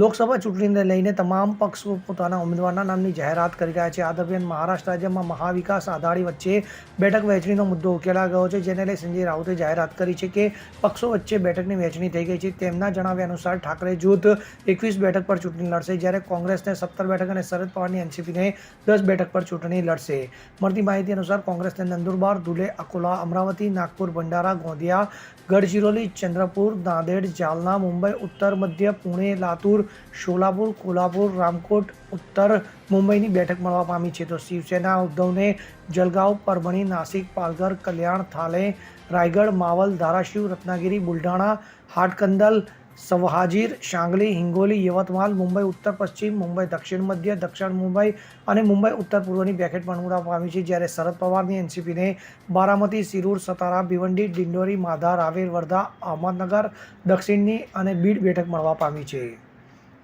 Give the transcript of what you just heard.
લોકસભા ચૂંટણીને લઈને તમામ પક્ષો પોતાના ઉમેદવારના નામની જાહેરાત કરી રહ્યા છે. આ દરમિયાન મહારાષ્ટ્ર રાજ્યમાં મહાવિકાસ આઘાડી વચ્ચે બેઠક વહેંચણીનો મુદ્દો ઉકેલા ગયો છે, જેને લઈ સંજય રાઉતે જાહેરાત કરી છે કે પક્ષો વચ્ચે બેઠકની વહેંચણી થઈ ગઈ છે. તેમના જણાવ્યા અનુસાર, ઠાકરે જૂથ એકવીસ બેઠક પર ચૂંટણી લડશે, જ્યારે કોંગ્રેસને સત્તર બેઠક અને શરદ પવારની એનસીપીને દસ બેઠક પર ચૂંટણી લડશે. મળતી માહિતી અનુસાર, કોંગ્રેસને નંદુરબાર, ધુલે, અકોલા, અમરાવતી, નાગપુર, ભંડારા, ગોંદિયા, ગડચિરોલી, ચંદ્રપુર, નાંદેડ જાલના મુંબઈ, ઉત્તર, મધ્ય, પુણે, લાતુર શોલાપુર, કોલ્હાપુર, રામકોટ, ઉત્તર મુંબઈની બેઠક મળવા પામી છે. તો શિવસેના ઉદ્ધવને જલગાંવ, પરભણી, નાસિક, પાલઘર, કલ્યાણ, થાલે, રાયગઢ, માવલ, ધારાશિવ, રત્નાગિરી, બુલઢાણા હાટકંદલ સવહાજીર, શાંગલી, હિંગોલી, યવતમાલ, મુંબઈ, ઉત્તર પશ્ચિમ, મુંબઈ, દક્ષિણ મધ્ય, દક્ષિણ મુંબઈ અને મુંબઈ, ઉત્તર પૂર્વની બેઠક પણ પામી છે. જ્યારે શરદ પવારની એનસીપીને બારામતી, સિરૂર, સતારા, ભિવંડી, ડિંડોરી, માધા, રાવેર, વર્ધા, અહમદનગર, દક્ષિણની અને બીડ બેઠક મળવા પામી છે.